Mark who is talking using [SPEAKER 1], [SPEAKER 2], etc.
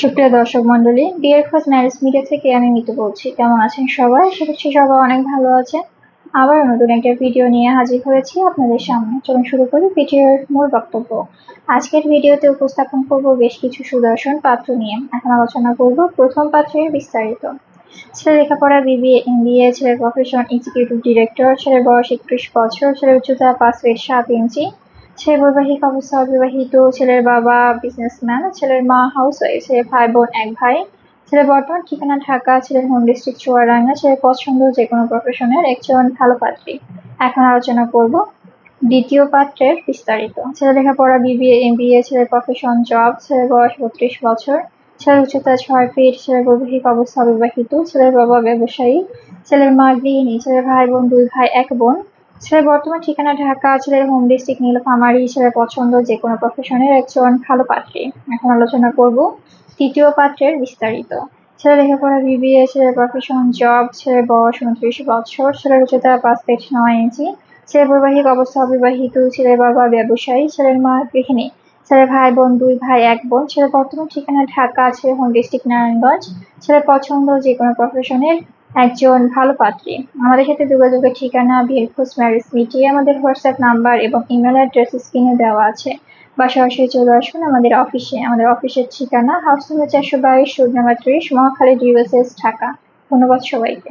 [SPEAKER 1] সুপ্রিয় দর্শক মন্ডলী বিয়ের খোঁজ ম্যারেজ মিডিয়া থেকে আমি মিতু বলছি। কেমন আছেন সবাই? করছি সবাই অনেক ভালো আছে আবার নতুন একটা ভিডিও নিয়ে হাজির হয়েছি আপনাদের সামনে। চলুন শুরু করি ভিডিওর মূল বক্তব্য। আজকের ভিডিওতে উপস্থাপন করব বেশ কিছু সুদর্শন পাত্র নিয়ে। এখন আলোচনা করব প্রথম পাত্রের বিস্তারিত। ছেলে লেখাপড়া বিবিএ এমবিএ ছেলের প্রফেশন এক্সিকিউটিভ ডিরেক্টর ছেলের বয়স একত্রিশ বছর, ছেলের উচ্চতা পাঁচ ফিট সাত ইঞ্চি ছেলে বৈবাহিক অবস্থা, অবিবাহিত, ছেলের বাবা বিজনেসম্যান ছেলের মা হাউস ওয়াইফ ভাই বোন এক ভাই ছেলের বর্তমান ঠিকানা ঢাকা ছেলের হোম ডিস্ট্রিক্ট চুয়াডাঙ্গা ছেলের পছন্দ যে কোনো প্রফেশনের একজন ভালো পাত্রী। এখন আলোচনা করব দ্বিতীয় পাত্রের বিস্তারিত। ছেলে লেখাপড়া বিবিএ এমবিএ ছেলের প্রফেশন জব ছেলের বয়স বত্রিশ বছর ছেলের উচ্চতা ছয় ফিট ছেলের বৈবাহিক অবস্থা অবিবাহিত, ছেলের বাবা ব্যবসায়ী, ছেলের মা গৃহিণী ছেলের ভাই বোন, দুই ভাই, এক বোন ছেলের বর্তমান ঠিকানা ঢাকা, ছেলের হোম ডিস্ট্রিক্ট নীলফামারী ছেলের পছন্দ যে কোনো প্রফেশনের একজন ভালো পাত্রী। এখন আলোচনা করব তৃতীয় পাত্রের বিস্তারিত। ছেলে লেখাপড়া বিবিএ ছেলের প্রফেশন জব ছেলের বয়স উনত্রিশ বছর ছেলের উচ্চতা পাঁচ ফিট নয় ইঞ্চি ছেলের বৈবাহিক অবস্থা অবিবাহিত ছেলের বাবা ব্যবসায়ী ছেলের মা গৃহিণী ছেলের ভাই বোন, দুই ভাই, এক বোন ছেলের বর্তমান ঠিকানা ঢাকা, ছেলের হোম ডিস্ট্রিক্ট নারায়ণগঞ্জ ছেলের পছন্দ যে কোনো প্রফেশনের একজন ভালো পাত্রী। আমাদের সাথে যোগাযোগের ঠিকানা বীরখোজ ম্যারেজ মিটি আমাদের হোয়াটসঅ্যাপ নাম্বার এবং ইমেল অ্যাড্রেস স্ক্রিনে দেওয়া আছে। বা সরাসরি চলে আসুন আমাদের অফিসে। আমাদের অফিসের ঠিকানা হাউস নাম্বার চারশো বাইশ শূন্য নাম্বার ত্রিশ, মহাখালী ডিউএসএস ঢাকা। ধন্যবাদ সবাইকে।